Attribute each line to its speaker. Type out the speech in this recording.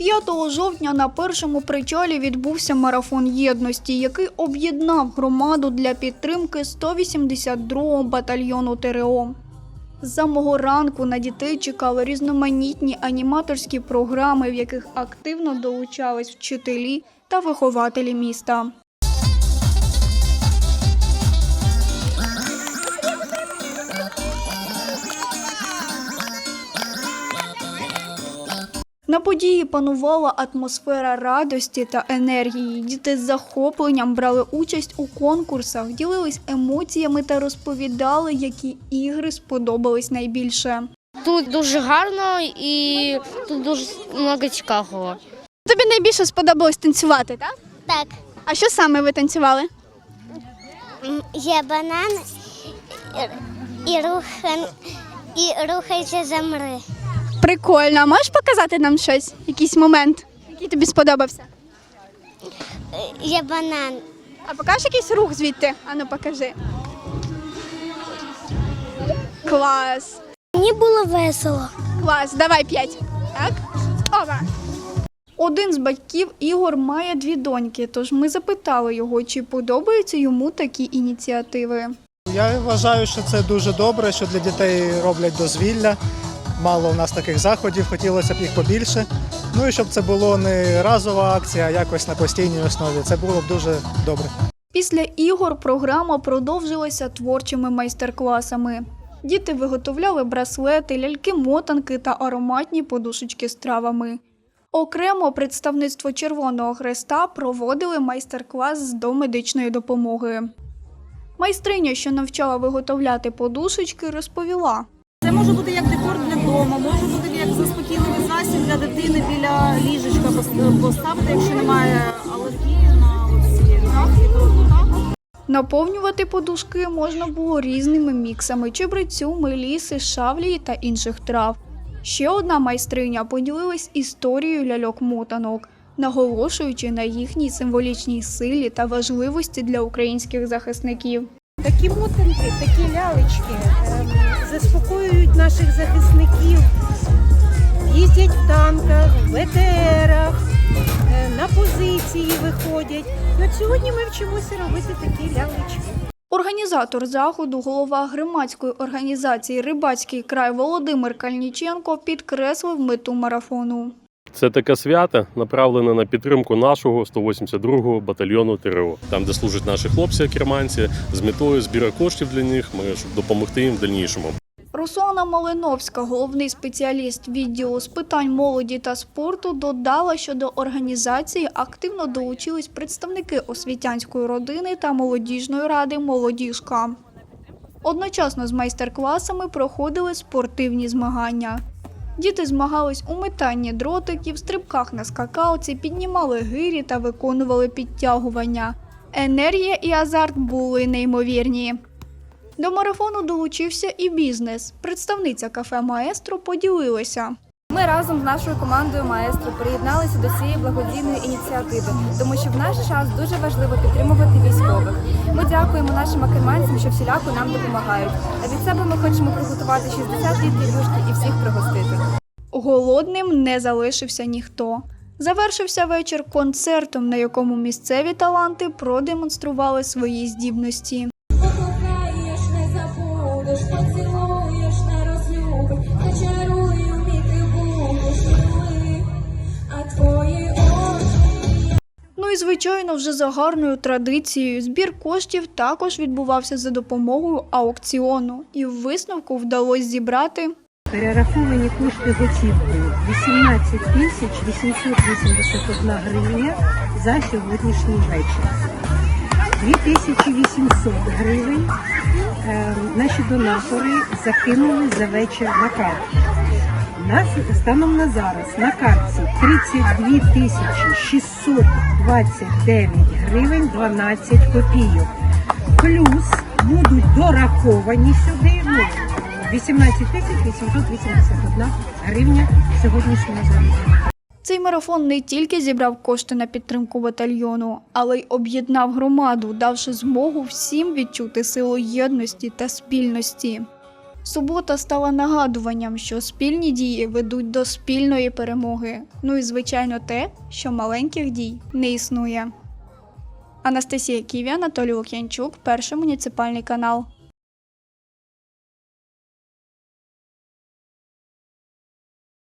Speaker 1: 5 жовтня на першому причалі відбувся марафон єдності, який об'єднав громаду для підтримки 182-го батальйону ТРО. З самого ранку на дітей чекали різноманітні аніматорські програми, в яких активно долучались вчителі та вихователі міста. На події панувала атмосфера радості та енергії. Діти з захопленням брали участь у конкурсах, ділились емоціями та розповідали, які ігри сподобались найбільше.
Speaker 2: Тут дуже гарно і тут дуже багато цікавого.
Speaker 1: Тобі найбільше сподобалось танцювати, так?
Speaker 3: Так,
Speaker 1: А що саме ви танцювали?
Speaker 3: є банан і, і, рухан, і рухайся замри.
Speaker 1: Прикольно. А можеш показати нам щось? Якийсь момент, який тобі сподобався?
Speaker 3: Є банан.
Speaker 1: А покажеш якийсь рух звідти? Ану, покажи. Клас.
Speaker 3: Мені було весело.
Speaker 1: Клас, давай п'ять. Так? Ова. Один з батьків Ігор має дві доньки, тож ми запитали його, чи подобаються йому такі ініціативи.
Speaker 4: Я вважаю, що це дуже добре, що для дітей роблять дозвілля. Мало у нас таких заходів, хотілося б їх побільше. Ну і щоб це було не разова акція, а якось на постійній основі. Це було б дуже добре.
Speaker 1: Після ігор програма продовжилася творчими майстер-класами. Діти виготовляли браслети, ляльки-мотанки та ароматні подушечки з травами. Окремо представництво Червоного Хреста проводили майстер-клас з домедичної допомоги. Майстриня, що навчала виготовляти подушечки, розповіла.
Speaker 5: Це може бути як декор дому, може бути як заспокійливий засіб для дитини біля ліжечка пос- поставити, якщо немає алергії на так.
Speaker 1: Наповнювати подушки можна було різними міксами чебрецю, меліси, шавлії та інших трав. Ще одна майстриня поділилась історією ляльок-мотанок, наголошуючи на їхній символічній силі та важливості для українських захисників.
Speaker 6: Такі мотанки, такі лялечки ем, заспокоюють наших захисників, їздять в танках, в ВТРах, е, на позиції виходять. І от сьогодні ми вчимося робити такі лялечки.
Speaker 1: Організатор заходу, голова громадської організації Рибацький край Володимир Кальніченко підкреслив мету марафону.
Speaker 7: Це таке свято направлене на підтримку нашого 182-го батальйону ТРО, там, де служать наші хлопці керманці, з метою збіру коштів для них, ми, щоб допомогти їм в дальнішому.
Speaker 1: Руслана Малиновська, головний спеціаліст відділу з питань молоді та спорту, додала, що до організації активно долучились представники освітянської родини та молодіжної ради Молодіжка. Одночасно з майстер-класами проходили спортивні змагання. Діти змагались у метанні дротиків, стрибках на скакалці, піднімали гирі та виконували підтягування. Енергія і азарт були неймовірні. До марафону долучився і бізнес. Представниця кафе Маестро поділилася.
Speaker 8: Ми разом з нашою командою маестро приєдналися до цієї благодійної ініціативи, тому що в наш час дуже важливо підтримувати військових. Дякуємо нашим акерманцям, що всіляко нам допомагають. А від себе ми хочемо приготувати 60 літрів юшки і всіх пригостити.
Speaker 1: Голодним не залишився ніхто. Завершився вечір концертом, на якому місцеві таланти продемонстрували свої здібності. Звичайно, вже за гарною традицією збір коштів також відбувався за допомогою аукціону, і в висновку вдалося зібрати
Speaker 6: Перераховані кошти готівкою 18 тисяч 881 гривня за сьогоднішній вечір. 2800 гривень е, наші донатори закинули за вечір на карту. Нас станом на зараз на картці 32 тисячі 629 гривень 12 копійок. Плюс будуть дораховані сюди ну, 18 тисяч 881 гривня сьогоднішнього заробітку.
Speaker 1: Цей марафон не тільки зібрав кошти на підтримку батальйону, але й об'єднав громаду, давши змогу всім відчути силу єдності та спільності. Субота стала нагадуванням, що спільні дії ведуть до спільної перемоги. Ну і звичайно, те, що маленьких дій не існує. Анастасія Ківі, Анатолій Лук'янчук, перший муніципальний канал.